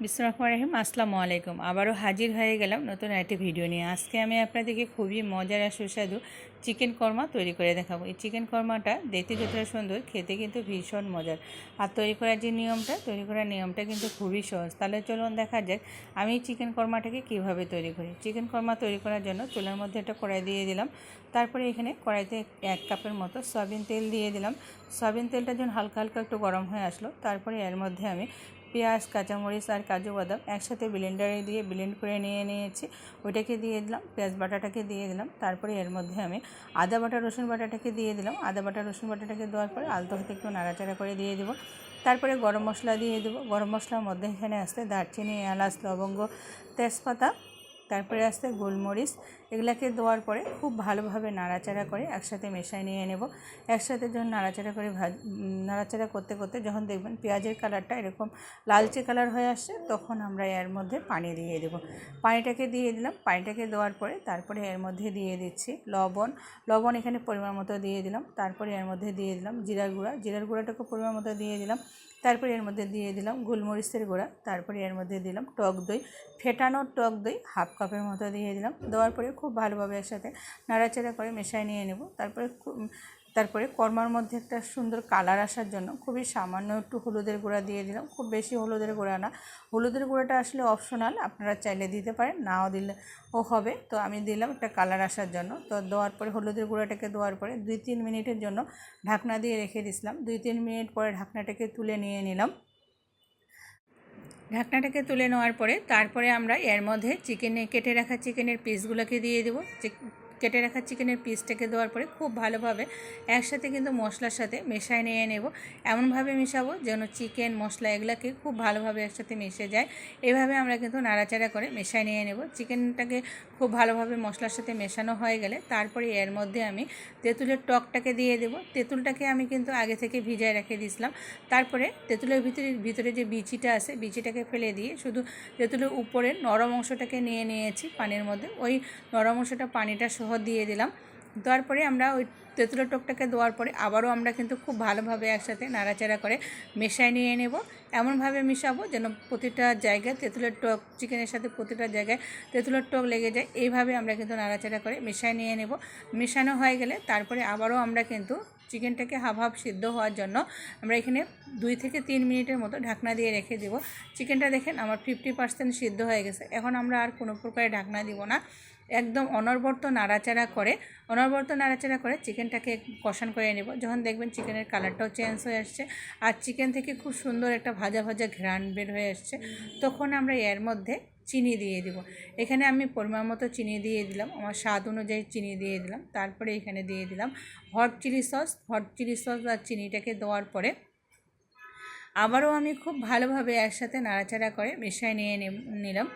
বিসমুল্লাহ রহিম, আসসালামু আলাইকুম। আবারও হাজির হয়ে গেলাম নতুন একটি ভিডিও নিয়ে। আজকে আমি আপনাদেরকে খুবই মজার আর সুস্বাদু চিকেন কর্মা তৈরি করে দেখাবো। এই চিকেন কর্মাটা দেখতে যতটা সুন্দর, খেতে কিন্তু ভীষণ মজার। আর তৈরি করার যে নিয়মটা, তৈরি করার নিয়মটা কিন্তু খুবই সহজ। তাহলে চলুন দেখা যাক আমি চিকেন কর্মাটাকে কীভাবে তৈরি করি। চিকেন কর্মা তৈরি করার জন্য চুলার মধ্যে একটা কড়াই দিয়ে দিলাম। তারপরে এখানে কড়াইতে এক কাপের মতো সয়াবিন তেল দিয়ে দিলাম। সয়াবিন তেলটা যখন হালকা হালকা একটু গরম হয়ে আসলো, তারপরে এর মধ্যে আমি পেঁয়াজ, কাঁচামরিচ আর কাজু বাদাম একসাথে ব্লেন্ডারে দিয়ে ব্লেন্ড করে নিয়ে নিয়েছি। ওইটাকে দিয়ে দিলাম, পেঁয়াজ বাটাটাকে দিয়ে দিলাম। তারপরে এর মধ্যে আমি আদা বাটা, রসুন বাটাটাকে দিয়ে দিলাম। আদা বাটা, রসুন বাটাটাকে দেওয়ার পরে আলতো হাতে একটু নাড়াচাড়া করে দিয়ে দেবো। তারপরে গরম মশলা দিয়ে দেবো। গরম মশলার মধ্যে এখানে আসতে দারচিনি, এলাচ, লবঙ্গ, তেজপাতা তারপরে আসতে গোলমরিচ। এগুলাকে দেওয়ার পরে খুব ভালোভাবে নাড়াচাড়া করে একসাথে মেশাই নিয়ে নেব। একসাথে যখন নাড়াচাড়া করে ভাজ নাড়াচাড়া করতে করতে যখন দেখবেন পেঁয়াজের কালারটা এরকম লালচে কালার হয়ে আসছে, তখন আমরা এর মধ্যে পানি দিয়ে দেবো। পানিটাকে দিয়ে দিলাম। পানিটাকে দেওয়ার পরে তারপরে এর মধ্যে দিয়ে দিচ্ছি লবণ। লবণ এখানে পরিমাণ মতো দিয়ে দিলাম। তারপরে এর মধ্যে দিয়ে দিলাম জিরার গুঁড়া। জিরার গুঁড়াটাকে পরিমাণ মতো দিয়ে দিলাম। তারপরে এর মধ্যে দিয়ে দিলাম গোলমরিচের গোড়া, তারপরে এর মধ্যে দিলাম টক দই ফেটানোর টক দই হাফ কাপের মতো দিয়ে দিলাম। দেওয়ার পরে খুব ভালোভাবে একসাথে নাড়াচাড়া করে মেশাই নিয়ে নেব। তারপরে তারপরে কর্মার মধ্যে একটা সুন্দর কালার আসার জন্য খুবই সামান্য একটু হলুদের গুঁড়া দিয়ে দিলাম। খুব বেশি হলুদের গুঁড়া না। হলুদের গুঁড়াটা আসলে অপশনাল আপনারা চাইলে দিতে পারেন, নাও দিলে ও হবে। তো আমি দিলাম একটা কালার আসার জন্য। তো দেওয়ার পরে, হলুদের গুঁড়াটাকে দেওয়ার পরে দুই তিন মিনিটের জন্য ঢাকনা দিয়ে রেখে দিছিলাম। দুই তিন মিনিট পরে ঢাকনাটাকে তুলে নিয়ে নিলাম। ঢাকনাটাকে তুলে নেওয়ার পরে, তারপরে আমরা এর মধ্যে চিকেনে কেটে রাখা চিকেনের পিসগুলোকে দিয়ে দেবো। কেটে রাখা চিকেনের পিসটাকে দেওয়ার পরে খুব ভালোভাবে একসাথে কিন্তু মশলার সাথে মেশায় নিয়ে নেব। এমনভাবে মেশাবো যেন চিকেন, মশলা এগুলাকে খুব ভালোভাবে একসাথে মিশে যায়। এভাবে আমরা কিন্তু নাড়াচাড়া করে মেশায় নিয়ে নেব। চিকেনটাকে খুব ভালোভাবে মশলার সাথে মেশানো হয়ে গেলে তারপরে এর মধ্যে আমি তেঁতুলের টকটাকে দিয়ে দেব। তেঁতুলটাকে আমি কিন্তু আগে থেকে ভিজায় রেখে দিয়েছিলাম। তারপরে তেঁতুলের ভিতরে ভিতরে যে বিচিটা আছে, বিচিটাকে ফেলে দিয়ে শুধু তেঁতুলের উপরে নরম অংশটাকে নিয়ে নিয়েছি পানির মধ্যে। ওই নরম অংশটা পানিটা সহ দিয়ে দিলাম। দেওয়ার পরে আমরা ওই তেঁতুলের টকটাকে দেওয়ার পরে আবারও আমরা কিন্তু খুব ভালোভাবে একসাথে নাড়াচাড়া করে মেশায় নিয়ে নেব। এমনভাবে মেশাবো যেন প্রতিটা জায়গায় তেঁতুলের টক, চিকেনের সাথে প্রতিটা জায়গায় তেঁতুলের টক লেগে যায়। এইভাবে আমরা কিন্তু নাড়াচাড়া করে মেশায় নিয়ে নেব। মেশানো হয়ে গেলে তারপরে আবারও আমরা কিন্তু চিকেনটাকে হাফ হাফ সিদ্ধ হওয়ার জন্য আমরা এখানে দুই থেকে তিন মিনিটের মতো ঢাকনা দিয়ে রেখে দেবো। চিকেনটা দেখেন আমার ফিফটি পার্সেন্ট সিদ্ধ হয়ে গেছে। এখন আমরা আর কোনো প্রকারে ঢাকনা দিব না। একদম অনবর্ত নাড়াচাড়া করে, অনবর্ত নাড়াচাড়া করে চিকেনটাকে কষান করে নেব। যখন দেখবেন চিকেনের কালারটাও চেঞ্জ হয়ে আসছে আর চিকেন থেকে খুব সুন্দর একটা ভাজা ভাজা ঘ্রাণ বের হয়ে আসছে, তখন আমরা এর মধ্যে চিনি দিয়ে দিব। এখানে আমি পরিমাণ মতো চিনি দিয়ে দিলাম, আমার স্বাদ অনুযায়ী চিনি দিয়ে দিলাম, তারপরে এখানে দিয়ে দিলাম hot chilli sauce hot chilli sauce আর চিনিটাকে দেওয়ার পরে আবারও আমি খুব ভালোভাবে একসাথে নাড়াচাড়া করে মিশিয়ে নিয়ে নিলাম।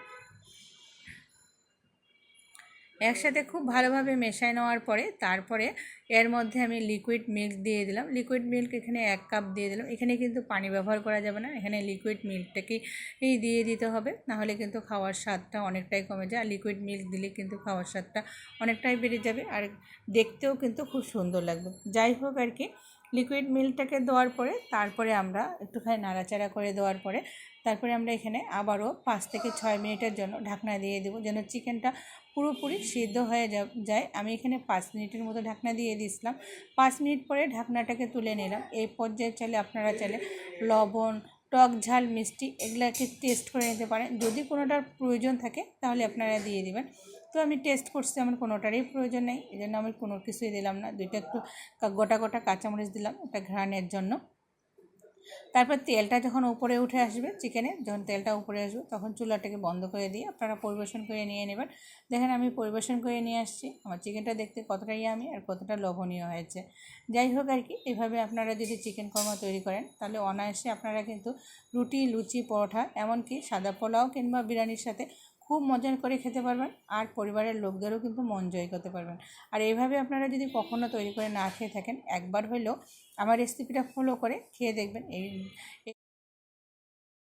একসাথে খুব ভালোভাবে মেশায় নেওয়ার পরে তারপরে এর মধ্যে আমি লিকুইড মিল্ক দিয়ে দিলাম। লিকুইড মিল্ক এখানে এক কাপ দিয়ে দিলাম। এখানে কিন্তু পানি ব্যবহার করা যাবে না। এখানে লিকুইড মিল্কটাকেই দিয়ে দিতে হবে। নাহলে কিন্তু খাওয়ার স্বাদটা অনেকটাই কমে যায়। আর লিকুইড মিল্ক দিলে কিন্তু খাওয়ার স্বাদটা অনেকটাই বেড়ে যাবে। আর দেখতেও কিন্তু খুব সুন্দর লাগবে। যাই হোক আর কি লিকুইড মিল্কটাকে দেওয়ার পরে, তারপরে আমরা একটুখানি নাড়াচাড়া করে দেওয়ার পরে, তারপরে আমরা এখানে আবারও পাঁচ থেকে ছয় মিনিটের জন্য ঢাকনা দিয়ে দেবো, যেন চিকেনটা পুরোপুরি সিদ্ধ হয়ে যায়। আমি এখানে পাঁচ মিনিটের মতো ঢাকনা দিয়ে দিয়েছিলাম পাঁচ মিনিট পরে ঢাকনাটাকে তুলে নিলাম। এই পর্যায়ে চাইলে আপনারা চাইলে লবণ, টক ঝাল, মিষ্টি এগুলাকে টেস্ট করে নিতে পারেন। যদি কোনোটার প্রয়োজন থাকে, তাহলে আপনারা দিয়ে দিবেন। তো আমি টেস্ট করছি, আমার কোনোটারই প্রয়োজন নেই। এই জন্য আমি কোনো কিছুই দিলাম না। দুইটা একটু গোটা গোটা কাঁচামরিচ দিলাম, একটা ঘ্রাণের জন্য। তারপর তেলটা যখন উপরে উঠে আসবে, চিকেনে যখন তেলটা উপরে আসবে, তখন চুলাটাকে বন্ধ করে দিয়ে আপনারা পরিবেশন করে নিয়ে নেবেন। দেখেন, আমি পরিবেশন করে নিয়ে আসছি। আমার চিকেনটা দেখতে কতটাই আমি আর কতটা লোভনীয় হয়েছে। যাই হোক আর কি, এভাবে আপনারা যদি চিকেন কর্মা তৈরি করেন, তাহলে অনায়াসে আপনারা কিন্তু রুটি, লুচি পরোঠা এমনকি সাদা পোলাও কিংবা বিরিয়ানির সাথে খুব মজা করে খেতে পারবেন আর পরিবারের লোকদেরও কিন্তু মন জয় করতে পারবেন। আর এইভাবে আপনারা যদি কখনও তৈরি করে না খেয়ে থাকেন, একবার হলেও আমার রেসিপিটা ফলো করে খেয়ে দেখবেন। এই